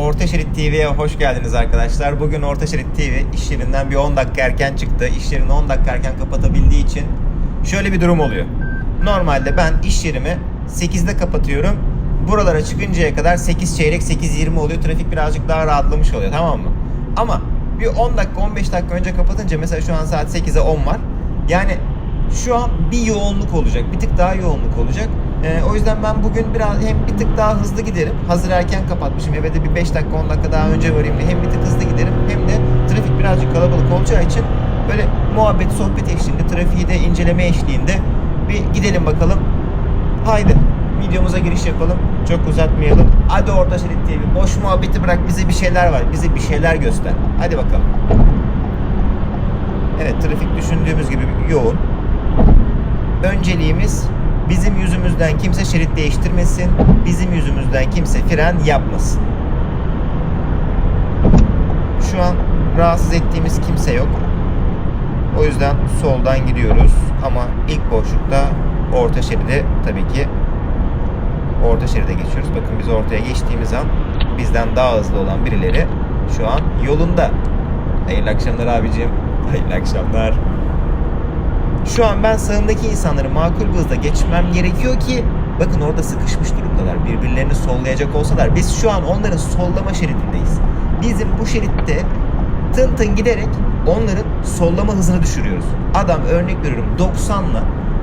Orta Şerit TV'ye hoş geldiniz arkadaşlar. Bugün Orta Şerit TV iş yerinden bir 10 dakika erken çıktı. İş yerini 10 dakika erken kapatabildiği için şöyle bir durum oluyor. Normalde ben iş yerimi 8'de kapatıyorum. Buralara çıkıncaya kadar 8 çeyrek 8.20 oluyor. Trafik birazcık daha rahatlamış oluyor tamam mı? Ama bir 10 dakika 15 dakika önce kapatınca mesela şu an saat 8'e 10 var. Yani şu an bir yoğunluk olacak. Bir tık daha yoğunluk olacak. Ee, o yüzden ben bugün biraz hem bir tık daha hızlı giderim. Hazır erken kapatmışım. Eve de bir 5 dakika 10 dakika daha önce varayım diye. Hem bir tık hızlı giderim hem de trafik birazcık kalabalık olacağı için böyle muhabbet, sohbet eşliğinde, trafiği de inceleme eşliğinde bir gidelim bakalım. Haydi videomuza giriş yapalım. Çok uzatmayalım. Hadi Orta Şerit TV. Boş muhabbeti bırak bize bir şeyler var. Bize bir şeyler göster. Hadi bakalım. Evet trafik düşündüğümüz gibi yoğun. Önceliğimiz bizim yüzümüzden kimse şerit değiştirmesin. Bizim yüzümüzden kimse fren yapmasın. Şu an rahatsız ettiğimiz kimse yok. O yüzden soldan gidiyoruz ama ilk boşlukta orta şeride tabii ki orta şeride geçiyoruz. Bakın biz ortaya geçtiğimiz an bizden daha hızlı olan birileri şu an yolunda. Hayırlı akşamlar abicim. Hayırlı akşamlar. Şu an ben sağımdaki insanları makul bir hızda geçmem gerekiyor ki bakın orada sıkışmış durumdalar. Birbirlerini sollayacak olsalar. Biz şu an onların sollama şeridindeyiz. Bizim bu şeritte tın tın giderek onların sollama hızını düşürüyoruz. Adam örnek veriyorum 90'la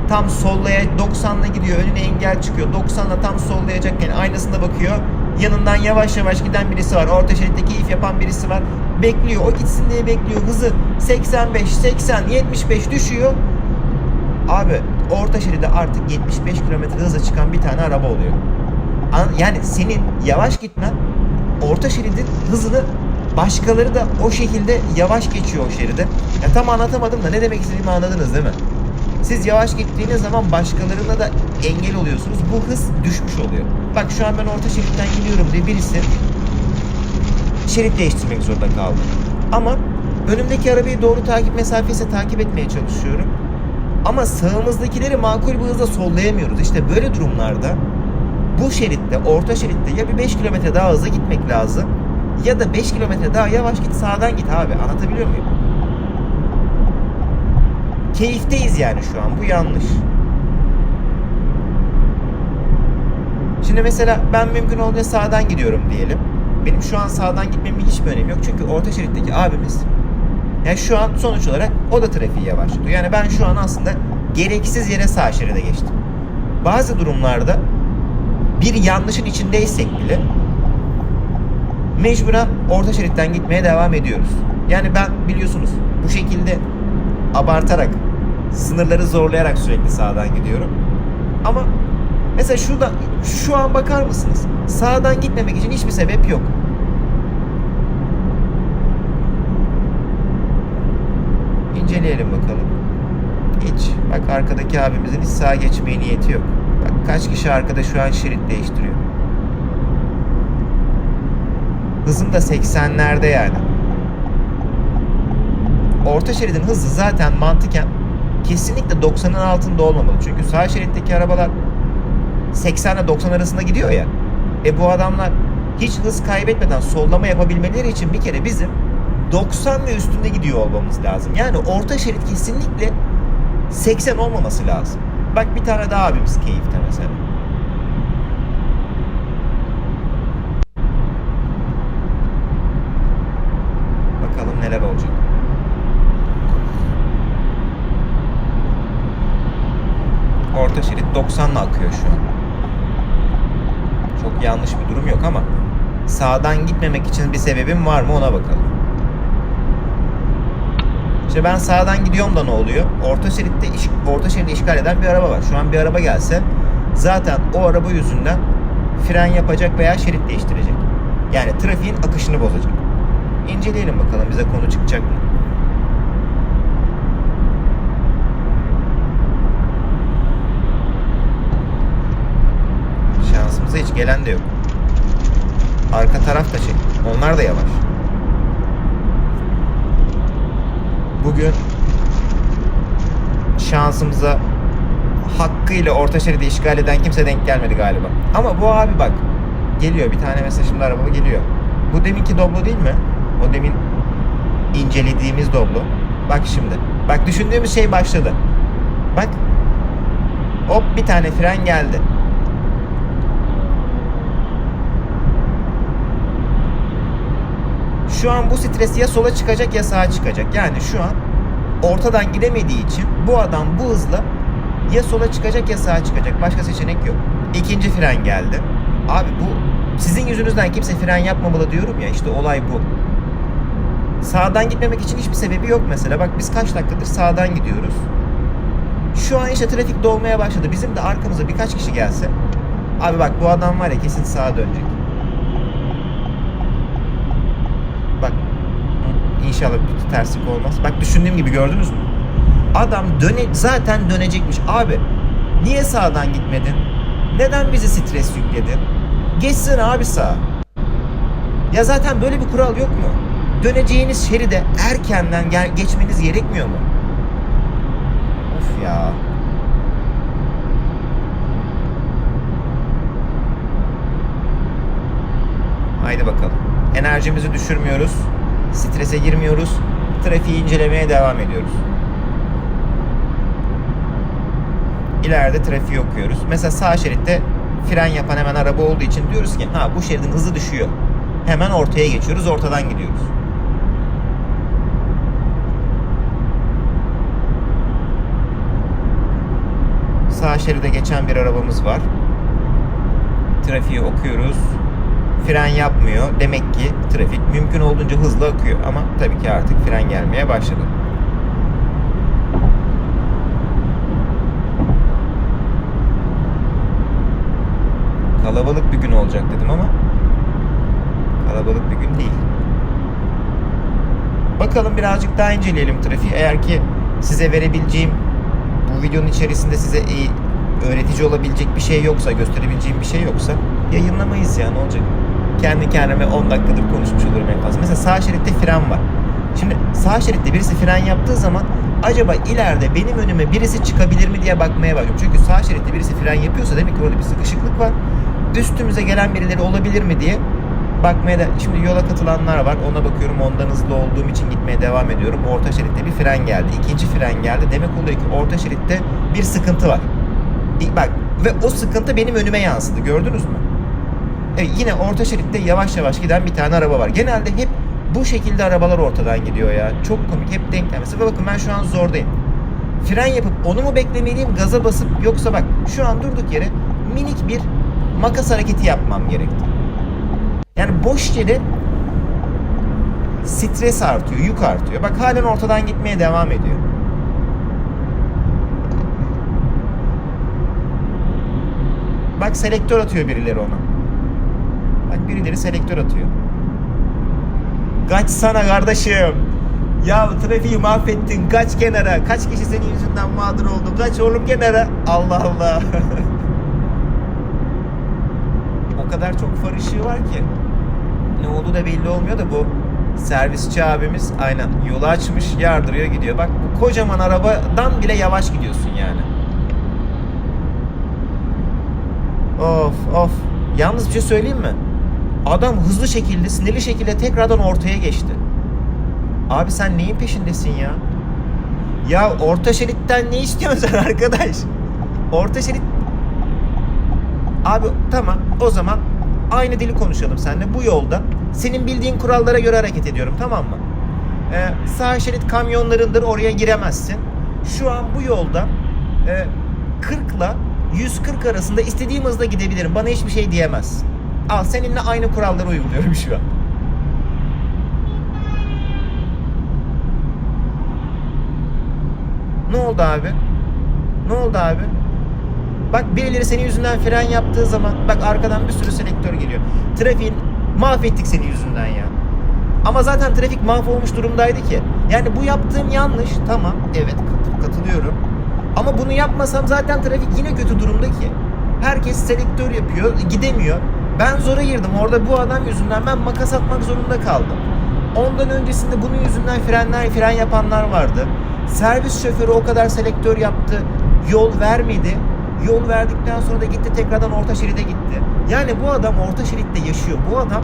tam sollaya 90'la gidiyor önüne engel çıkıyor. 90'la tam sollayacakken aynasında bakıyor. Yanından yavaş yavaş giden birisi var. Orta şeritte keyif yapan birisi var. Bekliyor o gitsin diye bekliyor. Hızı 85 80 75 düşüyor Abi orta şeride artık 75 km hızla çıkan bir tane araba oluyor. An- Yani senin yavaş gitmen orta şeridin hızını başkaları da o şekilde yavaş geçiyor o şeride. Ya tam anlatamadım da ne demek istediğimi anladınız değil mi? Siz yavaş gittiğiniz zaman başkalarına da engel oluyorsunuz. Bu hız düşmüş oluyor. Bak şu an ben orta şeritten gidiyorum diye birisi şerit değiştirmek zorunda kaldı. Ama önümdeki arabayı doğru takip mesafesi takip etmeye çalışıyorum. Ama sağımızdakileri makul bir hızla sollayamıyoruz. İşte böyle durumlarda bu şeritte, orta şeritte ya bir 5 kilometre daha hızlı gitmek lazım ya da 5 kilometre daha yavaş git sağdan git abi. Anlatabiliyor muyum? Keyifteyiz yani şu an. Bu yanlış. Şimdi mesela ben mümkün olduğunca sağdan gidiyorum diyelim. Benim şu an sağdan gitmemin hiçbir önemi yok. Çünkü orta şeritteki abimiz yani şu an sonuç olarak o da trafiği yavaşlatıyor. Yani ben şu an aslında gereksiz yere sağ şeride geçtim. Bazı durumlarda bir yanlışın içindeysek bile mecburen orta şeritten gitmeye devam ediyoruz. Yani ben biliyorsunuz bu şekilde abartarak sınırları zorlayarak sürekli sağdan gidiyorum. Ama mesela şurada şu an bakar mısınız? Sağdan gitmemek için hiçbir sebep yok. İnceleyelim bakalım. Hiç. Bak arkadaki abimizin hiç sağa geçmeye niyeti yok. Bak kaç kişi arkada şu an şerit değiştiriyor. Hızım da 80'lerde yani. Orta şeridin hızı zaten mantıken kesinlikle 90'ın altında olmamalı. Çünkü sağ şeritteki arabalar 80 ile 90 arasında gidiyor ya. E bu adamlar hiç hız kaybetmeden sollama yapabilmeleri için bir kere bizim 90 ve üstünde gidiyor olmamız lazım. Yani orta şerit kesinlikle 80 olmaması lazım. Bak bir tane daha abimiz keyifte mesela. Bakalım neler olacak. Orta şerit 90'la akıyor şu an. Çok yanlış bir durum yok ama sağdan gitmemek için bir sebebim var mı ona bakalım. İşte ben sağdan gidiyorum da ne oluyor? Orta şeritte iş, orta şeridi işgal eden bir araba var. Şu an bir araba gelse zaten o araba yüzünden fren yapacak veya şerit değiştirecek. Yani trafiğin akışını bozacak. İnceleyelim bakalım bize konu çıkacak mı? Şansımıza hiç gelen de yok. Arka taraf da şey. Onlar da yavaş. Bugün şansımıza hakkıyla orta şeridi işgal eden kimse denk gelmedi galiba. Ama bu abi bak geliyor bir tane mesaj şimdi araba geliyor. Bu deminki Doblo değil mi? O demin incelediğimiz Doblo. Bak şimdi. Bak düşündüğümüz şey başladı. Bak. Hop bir tane fren geldi. Şu an bu stres ya sola çıkacak ya sağa çıkacak. Yani şu an ortadan gidemediği için bu adam bu hızla ya sola çıkacak ya sağa çıkacak. Başka seçenek yok. İkinci fren geldi. Abi bu sizin yüzünüzden kimse fren yapmamalı diyorum ya işte olay bu. Sağdan gitmemek için hiçbir sebebi yok mesela. Bak biz kaç dakikadır sağdan gidiyoruz. Şu an işte trafik dolmaya başladı. Bizim de arkamıza birkaç kişi gelse. Abi bak bu adam var ya kesin sağa dönecek. Bak. Hı, İnşallah bir terslik olmaz. Bak düşündüğüm gibi gördünüz mü? Adam döne zaten dönecekmiş. Abi niye sağdan gitmedin? Neden bizi stres yükledin? Geçsin abi sağa. Ya zaten böyle bir kural yok mu? Döneceğiniz şeride erkenden gel- geçmeniz gerekmiyor mu? Of ya. Haydi bakalım. Enerjimizi düşürmüyoruz. Strese girmiyoruz. Trafiği incelemeye devam ediyoruz. İleride trafiği okuyoruz. Mesela sağ şeritte fren yapan hemen araba olduğu için diyoruz ki ha bu şeridin hızı düşüyor. Hemen ortaya geçiyoruz. Ortadan gidiyoruz. Sağ şeride geçen bir arabamız var. Trafiği okuyoruz. Fren yapmıyor. Demek ki trafik mümkün olduğunca hızlı akıyor. Ama tabii ki artık fren gelmeye başladı. Kalabalık bir gün olacak dedim ama kalabalık bir gün değil. Bakalım birazcık daha inceleyelim trafiği. Eğer ki size verebileceğim bu videonun içerisinde size iyi öğretici olabilecek bir şey yoksa, gösterebileceğim bir şey yoksa yayınlamayız ya ne olacak? Kendi kendime 10 dakikadır konuşmuş olurum en fazla. Mesela sağ şeritte fren var. Şimdi sağ şeritte birisi fren yaptığı zaman acaba ileride benim önüme birisi çıkabilir mi diye bakmaya başlıyorum. Çünkü sağ şeritte birisi fren yapıyorsa demek ki orada bir sıkışıklık var. Üstümüze gelen birileri olabilir mi diye bakmaya da şimdi yola katılanlar var. Ona bakıyorum. Ondan hızlı olduğum için gitmeye devam ediyorum. Orta şeritte bir fren geldi. ikinci fren geldi. Demek oluyor ki orta şeritte bir sıkıntı var. Bak ve o sıkıntı benim önüme yansıdı. Gördünüz mü? Evet, yine orta şeritte yavaş yavaş giden bir tane araba var. Genelde hep bu şekilde arabalar ortadan gidiyor ya. Çok komik. Hep denk gelmesi. Bakın ben şu an zordayım. Fren yapıp onu mu beklemeliyim, gaza basıp yoksa bak şu an durduk yere minik bir makas hareketi yapmam gerekti. Yani boş yere stres artıyor, yük artıyor. Bak halen ortadan gitmeye devam ediyor. Bak selektör atıyor birileri ona. Bak birileri selektör atıyor. Kaç sana kardeşim. Ya trafiği mahvettin. Kaç kenara. Kaç kişi senin yüzünden mağdur oldu. Kaç oğlum kenara. Allah Allah. o kadar çok far ışığı var ki. Ne olduğu da belli olmuyor da bu servisçi abimiz aynen yolu açmış yardırıyor gidiyor. Bak bu kocaman arabadan bile yavaş gidiyorsun yani. Of of. Yalnız bir şey söyleyeyim mi? Adam hızlı şekilde, sinirli şekilde tekrardan ortaya geçti. Abi sen neyin peşindesin ya? Ya orta şeritten ne istiyorsun sen arkadaş? Orta şerit... Abi tamam o zaman aynı dili konuşalım seninle. Bu yolda senin bildiğin kurallara göre hareket ediyorum tamam mı? Ee, sağ şerit kamyonlarındır oraya giremezsin. Şu an bu yolda e, 40 ile 140 arasında istediğim hızda gidebilirim. Bana hiçbir şey diyemez. Al seninle aynı kuralları uyguluyorum şu an. Ne oldu abi? Ne oldu abi? Bak birileri senin yüzünden fren yaptığı zaman bak arkadan bir sürü selektör geliyor. Trafiğin mahvettik senin yüzünden ya. Ama zaten trafik mahvolmuş durumdaydı ki. Yani bu yaptığım yanlış. Tamam. Evet kat- katılıyorum. Ama bunu yapmasam zaten trafik yine kötü durumda ki. Herkes selektör yapıyor, gidemiyor. Ben zora girdim. Orada bu adam yüzünden ben makas atmak zorunda kaldım. Ondan öncesinde bunun yüzünden frenler, fren yapanlar vardı. Servis şoförü o kadar selektör yaptı. Yol vermedi. Yol verdikten sonra da gitti tekrardan orta şeride gitti. Yani bu adam orta şeritte yaşıyor. Bu adam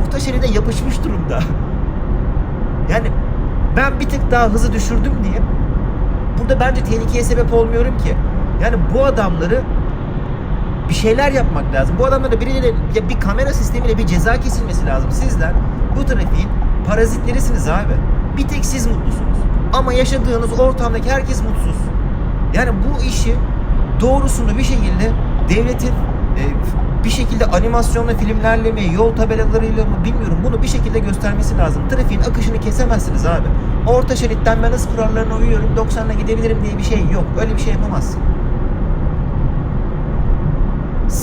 orta şeride yapışmış durumda. Yani ben bir tık daha hızı düşürdüm diye burada bence tehlikeye sebep olmuyorum ki. Yani bu adamları bir şeyler yapmak lazım. Bu adamlara birileri ya bir kamera sistemiyle bir ceza kesilmesi lazım. Sizler bu trafiğin parazitlerisiniz abi. Bir tek siz mutlusunuz. Ama yaşadığınız ortamdaki herkes mutsuz. Yani bu işi doğrusunu bir şekilde devletin e, bir şekilde animasyonla filmlerle mi yol tabelalarıyla mı bilmiyorum bunu bir şekilde göstermesi lazım. Trafiğin akışını kesemezsiniz abi. Orta şeritten ben hız kurallarına uyuyorum 90'la gidebilirim diye bir şey yok. Öyle bir şey yapamazsın.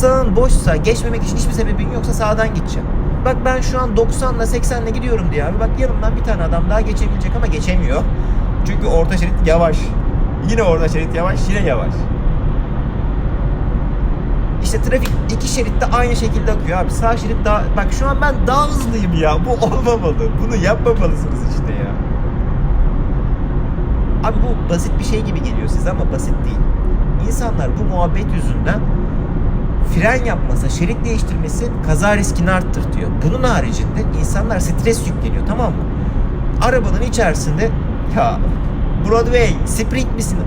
Sağın boşsa geçmemek için hiçbir sebebin yoksa sağdan gideceğim. Bak ben şu an 90'la 80'le gidiyorum diye abi. Bak yanımdan bir tane adam daha geçebilecek ama geçemiyor. Çünkü orta şerit yavaş. Yine orta şerit yavaş, yine yavaş. İşte trafik iki şeritte aynı şekilde akıyor abi. Sağ şerit daha... Bak şu an ben daha hızlıyım ya. Bu olmamalı. Bunu yapmamalısınız işte ya. Abi bu basit bir şey gibi geliyor size ama basit değil. İnsanlar bu muhabbet yüzünden fren yapmasa, şerit değiştirmesi kaza riskini arttırtıyor. Bunun haricinde insanlar stres yükleniyor tamam mı? Arabanın içerisinde ya Broadway, Sprint misin?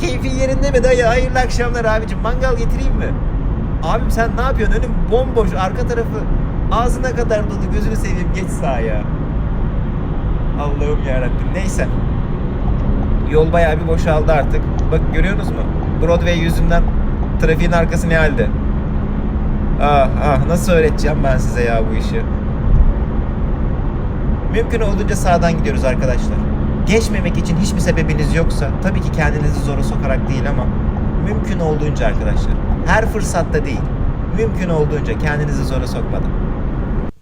Keyfin yerinde mi dayı? Hayırlı akşamlar abicim. Mangal getireyim mi? Abim sen ne yapıyorsun? Önüm bomboş. Arka tarafı ağzına kadar dolu. Gözünü seveyim geç sağa ya. Allah'ım yarabbim. Neyse. Yol bayağı bir boşaldı artık. Bak görüyorsunuz mu? Broadway yüzünden trafiğin arkası ne halde? Ah ah nasıl öğreteceğim ben size ya bu işi? Mümkün olduğunca sağdan gidiyoruz arkadaşlar. Geçmemek için hiçbir sebebiniz yoksa tabii ki kendinizi zora sokarak değil ama mümkün olduğunca arkadaşlar. Her fırsatta değil. Mümkün olduğunca kendinizi zora sokmadan.